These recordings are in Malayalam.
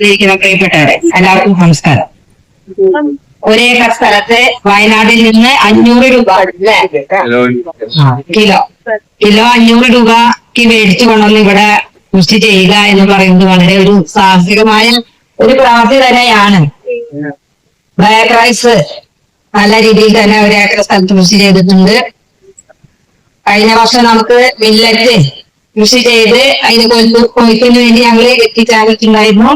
ഇരിക്കുന്ന പ്രിയപ്പെട്ടവരെ എല്ലാവർക്കും നമസ്കാരം. ഒരേ സ്ഥലത്ത് വയനാട്ടിൽ നിന്ന് അഞ്ഞൂറ് രൂപ കിലോ. കിലോ അഞ്ഞൂറ് രൂപക്ക് മേടിച്ചു കൊണ്ടുവന്ന് ഇവിടെ കൃഷി ചെയ്യുക എന്ന് പറയുന്നത് വളരെ ഒരു സാഹസികമായ ഒരു പ്രവൃത്തി തന്നെയാണ്. ബ്ലാക്ക് റൈസ് നല്ല രീതിയിൽ തന്നെ ഒരു ഏക്കർ സ്ഥലത്ത് കൃഷി ചെയ്തിട്ടുണ്ട്. കഴിഞ്ഞ വർഷം നമുക്ക് മില്ലറ്റ് കൃഷി ചെയ്ത് അതിന് കൊയ്ത്തിന് വേണ്ടി ഞങ്ങൾ എത്തിച്ചാലിട്ടുണ്ടായിരുന്നു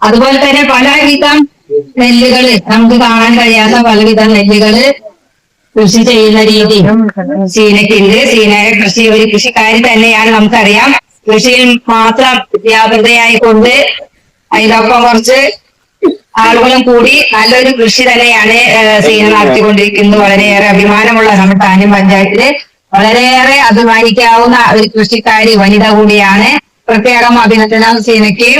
അതുപോലെ തന്നെ പലവിധം നെല്ലുകൾ നമുക്ക് കാണാൻ കഴിയാത്ത പലവിധം നെല്ലുകൾ കൃഷി ചെയ്യുന്ന രീതി. സീനക്കുണ്ട്. സീനയുടെ കൃഷി ഒരു കൃഷിക്കാരി തന്നെയാണ് നമുക്കറിയാം. കൃഷിയിൽ മാത്രം വ്യാപൃതയായിക്കൊണ്ട് അതിനൊപ്പം കുറച്ച് ആളുകളും കൂടി നല്ലൊരു കൃഷി തന്നെയാണ് സീന നടത്തിക്കൊണ്ടിരിക്കുന്നത്. വളരെയേറെ അഭിമാനമുള്ള നമ്മുടെ താനും പഞ്ചായത്തിൽ. വളരെയേറെ അഭിമാനിക്കാവുന്ന ഒരു കൃഷിക്കാരി വനിത കൂടിയാണ്. പ്രത്യേകം അഭിനന്ദനം സീനയ്ക്ക്.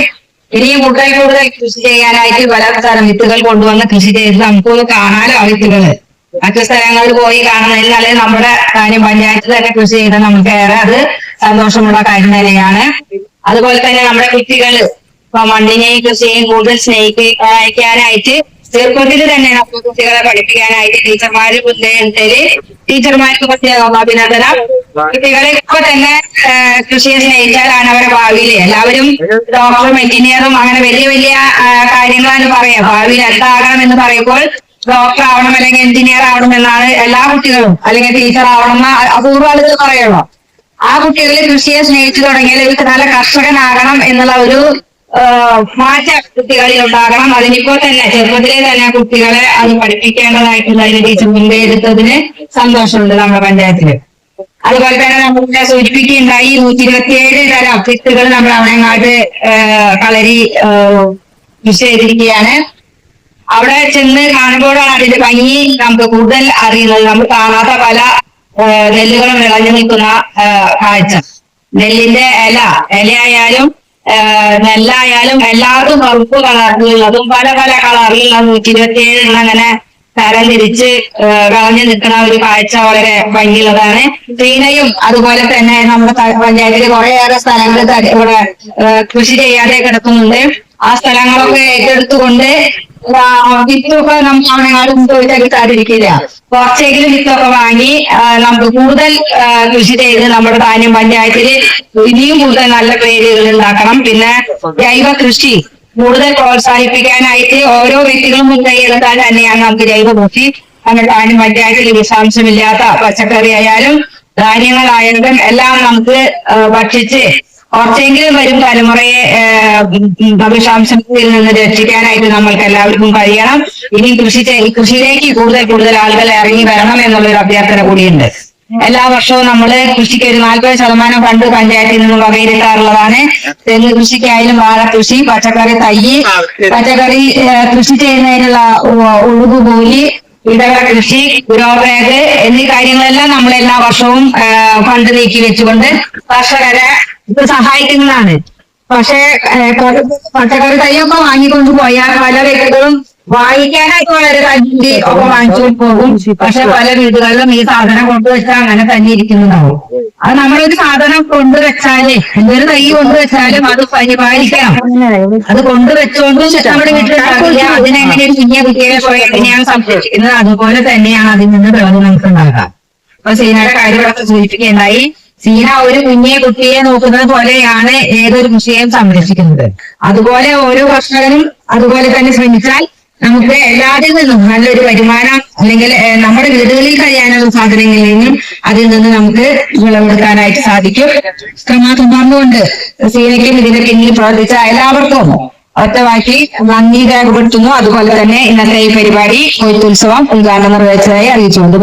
ഇനിയും കൂടുതൽ കൂടുതൽ കൃഷി ചെയ്യാനായിട്ട് പല സ്ഥലം വിത്തുകൾ കൊണ്ടുവന്ന് കൃഷി ചെയ്ത് നമുക്കൊന്ന് കാണാലോ ആ വിത്തുകൾ മറ്റു സ്ഥലങ്ങളിൽ പോയി കാണുന്നതിൽ നല്ല നമ്മുടെ കാര്യം പഞ്ചായത്തിൽ തന്നെ കൃഷി ചെയ്ത് നമുക്ക് ഏറെ അത് സന്തോഷമുള്ള കാര്യം തന്നെയാണ്. അതുപോലെ തന്നെ നമ്മുടെ കുട്ടികൾ ഇപ്പൊ മണ്ണിനെയും കൃഷിയെയും കൂടുതൽ സ്നേഹിക്കാനായിട്ട് ചെറുപ്പത്തിൽ തന്നെ നമുക്ക് കുട്ടികളെ പഠിപ്പിക്കാനായിട്ട് ടീച്ചർമാര് ബുദ്ധിമുട്ടിൽ ടീച്ചർമാർക്ക് പ്രത്യേകം അഭിനന്ദനം. കുട്ടികളെ ഇപ്പൊ തന്നെ കൃഷിയിൽ കൃഷിയെ സ്നേഹിച്ചാലാണ് അവരുടെ ഭാവിയിൽ. എല്ലാവരും ഡോക്ടറും എഞ്ചിനീയറും അങ്ങനെ വലിയ വലിയ കാര്യങ്ങളാണ് പറയാ ഭാവിയിൽ എന്താകണം എന്ന് പറയുമ്പോൾ ഡോക്ടർ ആവണം അല്ലെങ്കിൽ എഞ്ചിനീയർ ആവണം എന്നാണ് എല്ലാ കുട്ടികളും അല്ലെങ്കിൽ ടീച്ചർ ആവണം എന്ന് അപൂർവ ആ കുട്ടികളിൽ കൃഷിയെ സ്നേഹിച്ചു തുടങ്ങിയാൽ ഇവർക്ക് നല്ല കർഷകനാകണം എന്നുള്ള ഒരു മാറ്റ കുട്ടികളിൽ ഉണ്ടാകണം. അതിനിപ്പോ തന്നെ ചെറുപ്പത്തിലെ തന്നെ കുട്ടികളെ അത് പഠിപ്പിക്കേണ്ടതായിട്ടുള്ള ടീച്ചർ മുൻകൈ എടുത്തതിന് സന്തോഷമുണ്ട് നമ്മുടെ പഞ്ചായത്തിൽ. അതുപോലെ തന്നെ നമ്മളിവിടെ സൂചിപ്പിക്കുകയുണ്ടായി നൂറ്റി ഇരുപത്തിയേഴ് തരം വിത്തുകൾ നമ്മൾ അവനങ്ങാട്ട് കളരി ചെയ്തിരിക്കുകയാണ് അവിടെ ചെന്ന് കാണുമ്പോഴാണ് അതിന്റെ ഭംഗി നമുക്ക് കൂടുതൽ അറിയുന്നത്. നമ്മൾ കാണാത്ത പല നെല്ലുകളും വിളഞ്ഞു നിൽക്കുന്ന കാഴ്ച. നെല്ലിന്റെ ഇല ഇലയായാലും നെല്ലായാലും എല്ലാവർക്കും കറുപ്പ് കളറിലുള്ളതും പല പല കളറിലുള്ള നൂറ്റി ഇരുപത്തിയേഴ് ഏഴ് അങ്ങനെ തരം തിരിച്ച് കളഞ്ഞു നിൽക്കുന്ന ഒരു കാഴ്ച വളരെ ഭംഗിയുള്ളതാണ്. ശ്രീനയും അതുപോലെ തന്നെ നമ്മുടെ പഞ്ചായത്തിൽ കുറേയേറെ സ്ഥലങ്ങൾ ഇവിടെ കൃഷി ചെയ്യാതെ കിടക്കുന്നുണ്ട്. ആ സ്ഥലങ്ങളൊക്കെ ഏറ്റെടുത്തുകൊണ്ട് വിത്തൊക്കെ നമുക്ക് അവനെങ്ങാടും ചോദിച്ചാൽ കുറച്ചെങ്കിലും വിത്തൊക്കെ വാങ്ങി നമുക്ക് കൂടുതൽ കൃഷി ചെയ്ത് നമ്മുടെ ധാന്യം പഞ്ചായത്തിൽ ഇനിയും കൂടുതൽ നല്ല പേരുകൾ ഉണ്ടാക്കണം. പിന്നെ ജൈവ കൃഷി. കൂടുതൽ പ്രോത്സാഹിപ്പിക്കാനായിട്ട് ഓരോ വ്യക്തികളും മുൻകൈ എടുത്താൽ തന്നെയാണ് നമുക്ക് ജൈവ കൃഷി നമ്മുടെ ധാന്യം പഞ്ചായത്തിൽ വിഷാംശമില്ലാത്ത പച്ചക്കറി ആയാലും ധാന്യങ്ങളായാലും എല്ലാം നമുക്ക് ഭക്ഷിച്ച് കുറച്ചെങ്കിലും വരും തലമുറയെ വിഷാംശത്തിൽ നിന്ന് രക്ഷിക്കാനായിട്ട് നമ്മൾക്ക് എല്ലാവർക്കും കഴിയണം. ഇനി കൃഷി കൃഷിയിലേക്ക് കൂടുതൽ കൂടുതൽ ആളുകൾ ഇറങ്ങി വരണം എന്നുള്ളൊരു അഭ്യർത്ഥന കൂടിയുണ്ട്. എല്ലാ വർഷവും നമ്മൾ കൃഷിക്ക് ഒരു നാൽപ്പത് ശതമാനം ഫണ്ട് പഞ്ചായത്തിൽ നിന്ന് വകയിരുത്താറുള്ളതാണ്. തെങ്ങ് കൃഷിക്കായാലും വാഴ കൃഷി പച്ചക്കറി തൈ പച്ചക്കറി കൃഷി ചെയ്യുന്നതിനുള്ള ഒഴുകുകൂലി ഇടവ കൃഷി ഗ്രോ എന്നീ കാര്യങ്ങളെല്ലാം നമ്മൾ എല്ലാ വർഷവും ഫണ്ട് നീക്കി വെച്ചുകൊണ്ട് കർഷകരെ ഇത് സഹായിക്കുന്നതാണ്. പക്ഷേ പച്ചക്കറി തൈയൊക്കെ വാങ്ങിക്കൊണ്ട് പോയാൽ പല വ്യക്തികളും വാങ്ങിക്കാനായിട്ട് വളരെ കണ്ടി ഒക്കെ വാങ്ങിച്ചു പോകും. പക്ഷെ പല വീടുകളിലും ഈ സാധനം കൊണ്ടുവച്ചാൽ അങ്ങനെ തന്നെ ഇരിക്കുന്നതാവും അത് നമ്മളൊരു സാധനം കൊണ്ടുവച്ചാൽ എന്തൊരു തൈ കൊണ്ടുവച്ചാലും അത് പരിപാലിക്കണം. അത് കൊണ്ടുവച്ചുകൊണ്ട് നമ്മുടെ വീട്ടിലുണ്ടാവില്ല അതിനെങ്ങനെ ഒരു കുഞ്ഞ കുട്ടിയെ പോയി എങ്ങനെയാണ് സംരക്ഷിക്കുന്നത്? അതുപോലെ തന്നെയാണ് അതിൽ നിന്ന് വിളവ് നമുക്ക് ഉണ്ടാകാം അപ്പൊ സീനയുടെ കാര്യങ്ങളൊക്കെ സൂചിപ്പിക്കുകയുണ്ടായി. സീന ഒരു കുഞ്ഞെ കുട്ടിയെ നോക്കുന്നത് പോലെയാണ് ഏതൊരു കൃഷിയെയും സംരക്ഷിക്കുന്നത്. അതുപോലെ ഓരോ കർഷകനും അതുപോലെ തന്നെ ശ്രമിച്ചാൽ നമുക്ക് എല്ലാവരിൽ നിന്നും നല്ലൊരു വരുമാനം അല്ലെങ്കിൽ നമ്മുടെ വീടുകളിൽ കഴിയാനുള്ള സാധനങ്ങളിൽ നിന്നും അതിൽ നിന്ന് നമുക്ക് വിളവെടുക്കാനായിട്ട് സാധിക്കും. പറഞ്ഞുകൊണ്ട് സീനയ്ക്കും ഇതിന്റെ പിന്നിൽ പ്രവർത്തിച്ച എല്ലാവർക്കും ഒറ്റവാക്കി നന്ദി രേഖപ്പെടുത്തുന്നു. അതുപോലെ തന്നെ ഇന്നത്തെ ഈ പരിപാടി കൊയ്ത്തുത്സവം ഉദ്ഘാടനം നിർവഹിച്ചതായി അറിയിച്ചുകൊണ്ട്